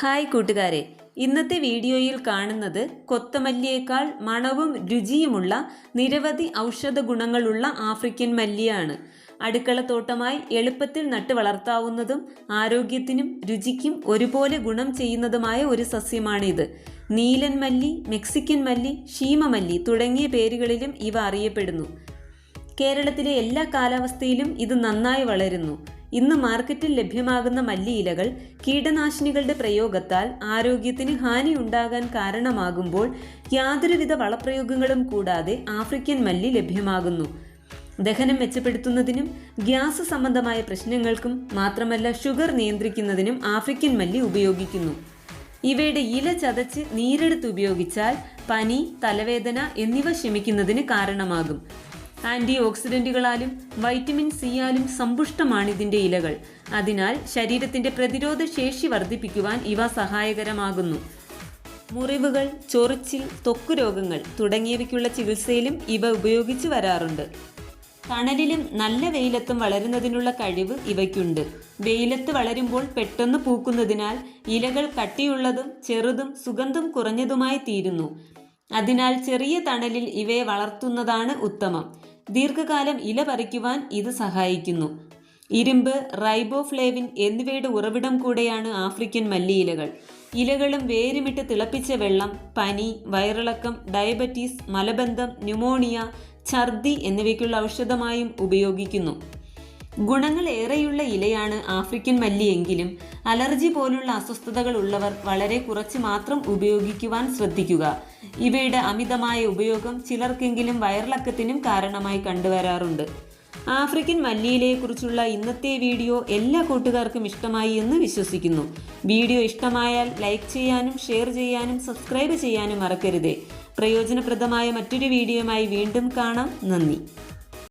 Hi കൂട്ടുകാരെ. ഇന്നത്തെ വീഡിയോയിൽ കാണുന്നത് കൊത്തമല്ലിയേക്കാൾ മണവും രുചിയുമുള്ള നിരവധി ഔഷധ ഗുണങ്ങളുള്ള ആഫ്രിക്കൻ മല്ലിയാണ്. അടുക്കളത്തോട്ടമായി എളുപ്പത്തിൽ നട്ടു വളർത്താവുന്നതും ആരോഗ്യത്തിനും രുചിക്കും ഒരുപോലെ ഗുണം ചെയ്യുന്നതുമായ ഒരു സസ്യമാണിത്. നീലൻ മല്ലി മെക്സിക്കൻ മല്ലി ഷീമമല്ലി തുടങ്ങിയ പേരുകളിലും ഇവ അറിയപ്പെടുന്നു. കേരളത്തിലെ എല്ലാ കാലാവസ്ഥയിലും ഇത് നന്നായി വളരുന്നു. ഇന്ന് മാർക്കറ്റിൽ ലഭ്യമാകുന്ന മല്ലിയിലകൾ കീടനാശിനികളുടെ പ്രയോഗത്താൽ ആരോഗ്യത്തിന് ഹാനി ഉണ്ടാകാൻ കാരണമാകുമ്പോൾ യാതൊരുവിധ വളപ്രയോഗങ്ങളും കൂടാതെ ആഫ്രിക്കൻ മല്ലി ലഭ്യമാകുന്നു. ദഹനം മെച്ചപ്പെടുത്തുന്നതിനും ഗ്യാസ് സംബന്ധമായ പ്രശ്നങ്ങൾക്കും മാത്രമല്ല ഷുഗർ നിയന്ത്രിക്കുന്നതിനും ആഫ്രിക്കൻ മല്ലി ഉപയോഗിക്കുന്നു. ഇവയുടെ ഇല ചതച്ച് നീരെടുത്ത് ഉപയോഗിച്ചാൽ പനി തലവേദന എന്നിവ ശമിക്കുന്നതിന് കാരണമാകും. ആന്റി ഓക്സിഡന്റുകളാലും വൈറ്റമിൻ സിയാലും സമ്പുഷ്ടമാണ് ഇതിന്റെ ഇലകൾ. അതിനാൽ ശരീരത്തിന്റെ പ്രതിരോധ ശേഷി വർദ്ധിപ്പിക്കുവാൻ ഇവ സഹായകരമാകുന്നു. മുറിവുകൾ ചൊറിച്ചിൽ ത്വക്ക് രോഗങ്ങൾ തുടങ്ങിയവയ്ക്കുള്ള ചികിത്സയിലും ഇവ ഉപയോഗിച്ചു വരാറുണ്ട്. തണലിലും നല്ല വെയിലത്തും വളരുന്നതിനുള്ള കഴിവ് ഇവയ്ക്കുണ്ട്. വെയിലത്ത് വളരുമ്പോൾ പെട്ടെന്ന് പൂക്കുന്നതിനാൽ ഇലകൾ കട്ടിയുള്ളതും ചെറുതും സുഗന്ധം കുറഞ്ഞതുമായി തീരുന്നു. അതിനാൽ ചെറിയ തണലിൽ ഇവയെ വളർത്തുന്നതാണ് ഉത്തമം. ദീർഘകാലം ഇല പറിക്കുവാൻ ഇത് സഹായിക്കുന്നു. ഇരുമ്പ് റൈബോഫ്ലേവിൻ എന്നിവയുടെ ഉറവിടം കൂടെയാണ് ആഫ്രിക്കൻ മല്ലിയിലകൾ. ഇലകളും വേരുമിട്ട് തിളപ്പിച്ച വെള്ളം പനി വയറിളക്കം ഡയബറ്റീസ് മലബന്ധം ന്യൂമോണിയ ഛർദി എന്നിവയ്ക്കുള്ള ഔഷധമായും ഉപയോഗിക്കുന്നു. ഗുണങ്ങൾ ഏറെയുള്ള ഇലയാണ് ആഫ്രിക്കൻ മല്ലിയെങ്കിലും അലർജി പോലുള്ള അസ്വസ്ഥതകൾ ഉള്ളവർ വളരെ കുറച്ച് മാത്രം ഉപയോഗിക്കുവാൻ ശ്രദ്ധിക്കുക. ഇവയുടെ അമിതമായ ഉപയോഗം ചിലർക്കെങ്കിലും വയറിളക്കത്തിനും കാരണമായി കണ്ടുവരാറുണ്ട്. ആഫ്രിക്കൻ മല്ലിയിലെക്കുറിച്ചുള്ള ഇന്നത്തെ വീഡിയോ എല്ലാ കൂട്ടുകാർക്കും ഇഷ്ടമായി എന്ന് വിശ്വസിക്കുന്നു. വീഡിയോ ഇഷ്ടമായാൽ ലൈക്ക് ചെയ്യാനും ഷെയർ ചെയ്യാനും സബ്സ്ക്രൈബ് ചെയ്യാനും മറക്കരുതേ. പ്രയോജനപ്രദമായ മറ്റൊരു വീഡിയോയുമായി വീണ്ടും കാണാം. നന്ദി.